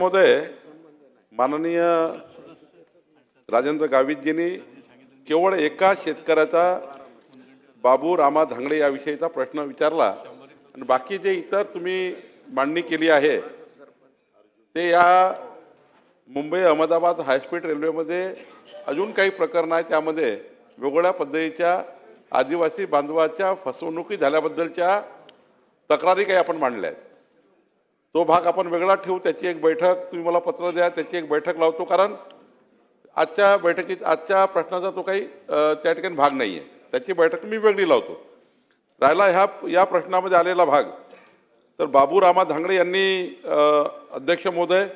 महोदय माननीय राजेंद्र गावितजींनी केवळ एका शेतकऱ्याचा बाबू रामा धांगडे याविषयीचा प्रश्न विचारला आणि बाकी जे इतर तुम्ही मांडणी केली आहे ते या मुंबई अहमदाबाद हायस्पीड रेल्वेमध्ये अजून काही प्रकरणं आहे त्यामध्ये वेगवेगळ्या पद्धतीच्या आदिवासी बांधवाच्या फसवणुकी झाल्याबद्दलच्या तक्रारी काही आपण मांडल्या आहेत. तो भाग आपण वेगळा ठेवू त्याची एक बैठक तुम्ही मला पत्र द्या त्याची एक बैठक लावतो कारण आजच्या बैठकीत आजच्या प्रश्नाचा तो काही त्या ठिकाणी भाग नाही आहे त्याची बैठक मी वेगळी लावतो. राहिला ह्या या प्रश्नामध्ये आलेला भाग. तर बाबू रामा धांगडे यांनी अध्यक्ष महोदय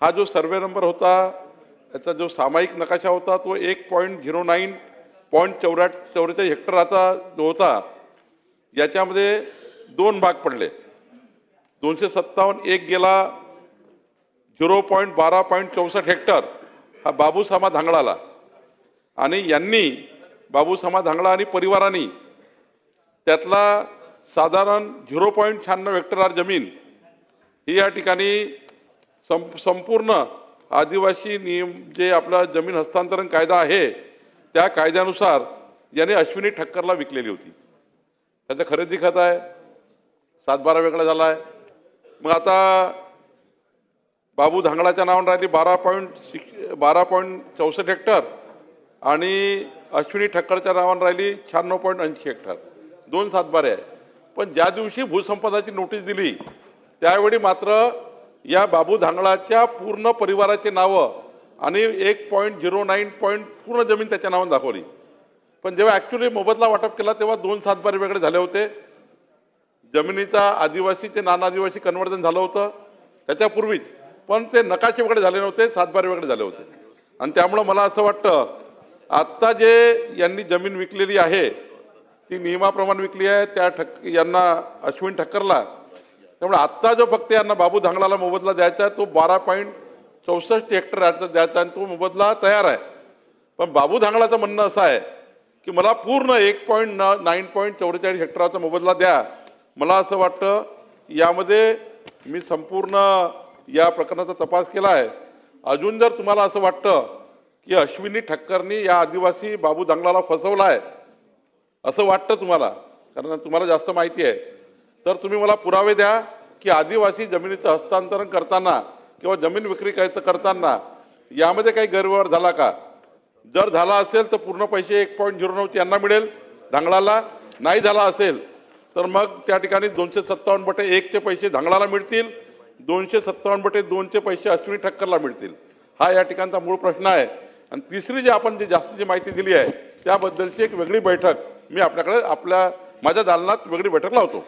हा जो सर्वे नंबर होता याचा जो सामायिक नकाशा होता तो एक पॉईंट झिरो नाईन पॉईंट चौऱ्या चौवेचाळीस हेक्टराचा जो होता याच्यामध्ये दोन भाग पडले. दोनशे सत्तावन्न एक गेला झिरो पॉईंट बारा पॉईंट चौसष्ट हेक्टर हा बाबूसामा धांगडाला. आणि यांनी बाबूसामा धांगडा आणि परिवारांनी त्यातला साधारण झिरो पॉईंट शहाण्णव हेक्टरार जमीन ही या ठिकाणी सं संपूर्ण आदिवासी नियम जे आपला जमीन हस्तांतरण कायदा आहे त्या कायद्यानुसार याने अश्विनी ठक्करला विकलेली होती. त्याचं खरेदी खत आहे सातबारा वेगळा झाला आहे मग आता बाबू धांगडाच्या नावानं राहिली बारा पॉईंट सिक्स बारा पॉईंट चौसष्ट हेक्टर आणि अश्विनी ठक्करच्या नावानं राहिली शहाण्णव पॉईंट ऐंशी हेक्टर. दोन सातबारे आहे. पण ज्या दिवशी भूसंपदाची नोटीस दिली त्यावेळी मात्र या बाबू धांगडाच्या पूर्ण परिवाराची नावं आणि एक पॉईंट झिरो नाईन पॉईंट पूर्ण जमीन त्याच्या नावानं दाखवली. पण जेव्हा ॲक्च्युली मोबदला वाटप केला तेव्हा दोन सातबारे वेगळे झाले होते. जमिनीचा आदिवासी ते नान आदिवासी कन्वर्जन झालं होतं त्याच्यापूर्वीच. पण ते नकाशे वगैरे झाले नव्हते सातबारे वगैरे झाले होते. आणि त्यामुळं मला असं वाटतं आत्ता जे यांनी जमीन विकलेली आहे ती नियमाप्रमाणे विकली आहे त्या ठक यांना अश्विन ठक्करला. त्यामुळे आत्ता जो फक्त यांना बाबू धांगडाला मोबदला द्यायचा आहे तो बारा पॉईंट चौसष्ट हेक्टर याचा द्यायचा आणि तो मोबदला तयार आहे. पण बाबू धांगडाचं म्हणणं असं आहे की मला पूर्ण एक पॉईंट नाईन पॉईंट चौवेचाळीस हेक्टराचा मोबदला द्या मला असं वाटतं यामध्ये मी संपूर्ण या प्रकरणाचा तपास केला आहे. अजून जर तुम्हाला असं वाटतं की अश्विनी ठक्करनी या आदिवासी बाबू दांगलाला फसवला आहे असं वाटतं तुम्हाला? कारण तुम्हाला जास्त माहिती आहे. तर तुम्ही मला पुरावे द्या की आदिवासी जमिनीचं हस्तांतरण करताना किंवा जमीन विक्री करायचं करताना यामध्ये काही गैरव्यवहार झाला का? जर झाला असेल तर पूर्ण पैसे एक पॉईंट झिरो नऊ यांना मिळेल धांगडाला नाही झाला असेल तर मग त्या ठिकाणी दोनशे सत्तावन्न बटे एकचे पैसे धांगडाला मिळतील दोनशे सत्तावन्न बटे दोनचे पैसे अश्विनी ठक्करला मिळतील. हा या ठिकाणचा मूळ प्रश्न आहे. आणि तिसरी जी आपण जी जास्तीची माहिती दिली आहे त्याबद्दलची एक वेगळी बैठक मी आपल्याकडे आपल्या माझ्या दालनात वेगळी बैठक लावतो.